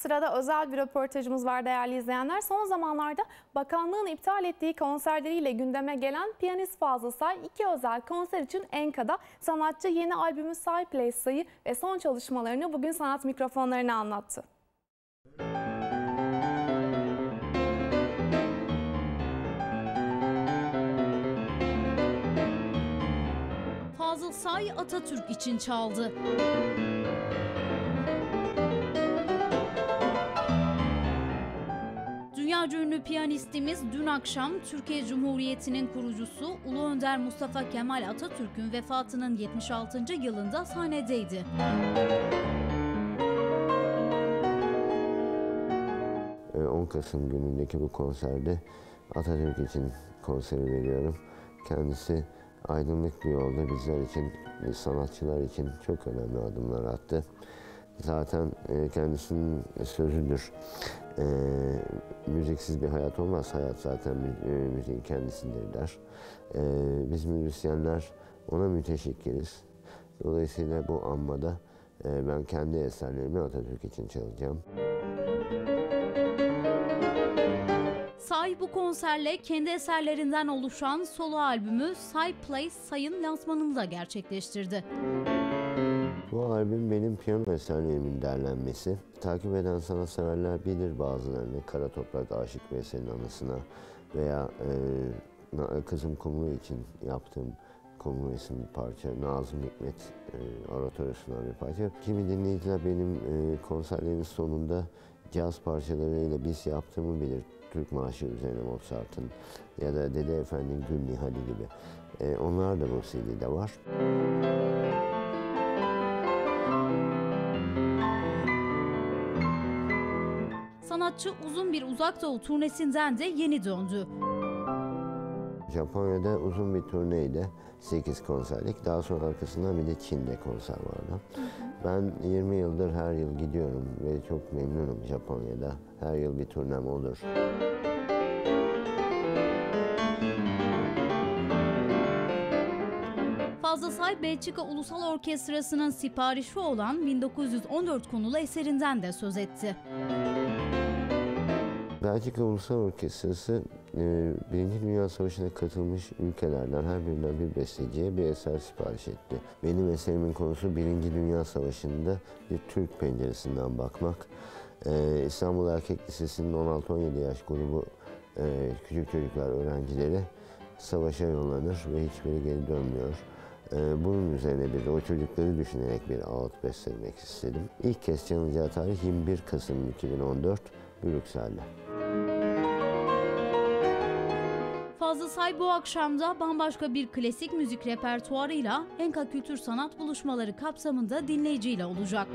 Sırada özel bir röportajımız var değerli izleyenler. Son zamanlarda bakanlığın iptal ettiği konserleriyle gündeme gelen piyanist Fazıl Say iki özel konser için Enka'da sanatçı yeni albümü Say Place sayı ve son çalışmalarını bugün sanat mikrofonlarına anlattı. Fazıl Say Atatürk için çaldı. Dünyaca ünlü piyanistimiz dün akşam Türkiye Cumhuriyeti'nin kurucusu Ulu Önder Mustafa Kemal Atatürk'ün vefatının 76. yılında sahnedeydi. Ee, 10 Kasım günündeki bu konserde Atatürk için konseri veriyorum. Kendisi aydınlık bir yolda bizler için, sanatçılar için çok önemli adımlar attı. Zaten e, kendisinin sözüdür. E, müziksiz bir hayat olmaz, hayat zaten e, müziğin kendisidir der. E, biz müzisyenler ona müteşekkiriz. Dolayısıyla bu anmada e, ben kendi eserlerimi Atatürk için çalacağım. Say bu konserle kendi eserlerinden oluşan solo albümü Say Place Say'ın lansmanını da gerçekleştirdi. Bu albüm benim piyano eserlerimin derlenmesi. Takip eden sanatseverler bilir bazılarını Kara Toprak Aşık Veysel'in anısına veya e, Kızım Kumru için yaptığım Kumru isimli parça Nazım Hikmet e, oratöryosuna bir parça. Kimi dinleyiciler benim e, konserlerin sonunda caz parçalarıyla biz yaptığımı bilir. Türk Marşı üzerine Mozart'ın ya da Dede Efendi Gül Nihali gibi. E, onlar da bu CD'de var. Sanatçı uzun bir uzak doğu turnesinden de yeni döndü. Japonya'da uzun bir turneydi. 8 konserlik. Daha sonra arkasından bir de Çin'de konser vardı. Ben 20 yıldır her yıl gidiyorum ve çok memnunum Japonya'da. Her yıl bir turnem olur. Fazıl Say Belçika Ulusal Orkestrası'nın siparişi olan 1914 konulu eserinden de söz etti. Belçika Ulusal Orkestrası e, Birinci Dünya Savaşı'na katılmış ülkelerden her birinden bir besteciye bir eser sipariş etti. Benim eserimin konusu Birinci Dünya Savaşı'nda bir Türk penceresinden bakmak. E, İstanbul Erkek Lisesi'nin 16-17 yaş grubu e, küçük çocuklar, öğrencileri savaşa yollanır ve hiçbiri geri dönmüyor. Bunun üzerine bir de o çocukları düşünerek bir ağıt beslemek istedim. İlk kez çalınacağı tarih 21 Kasım 2014 Brüksel'de. Fazıl Say bu akşamda bambaşka bir klasik müzik repertuarıyla Enka Kültür Sanat Buluşmaları kapsamında dinleyiciyle olacak.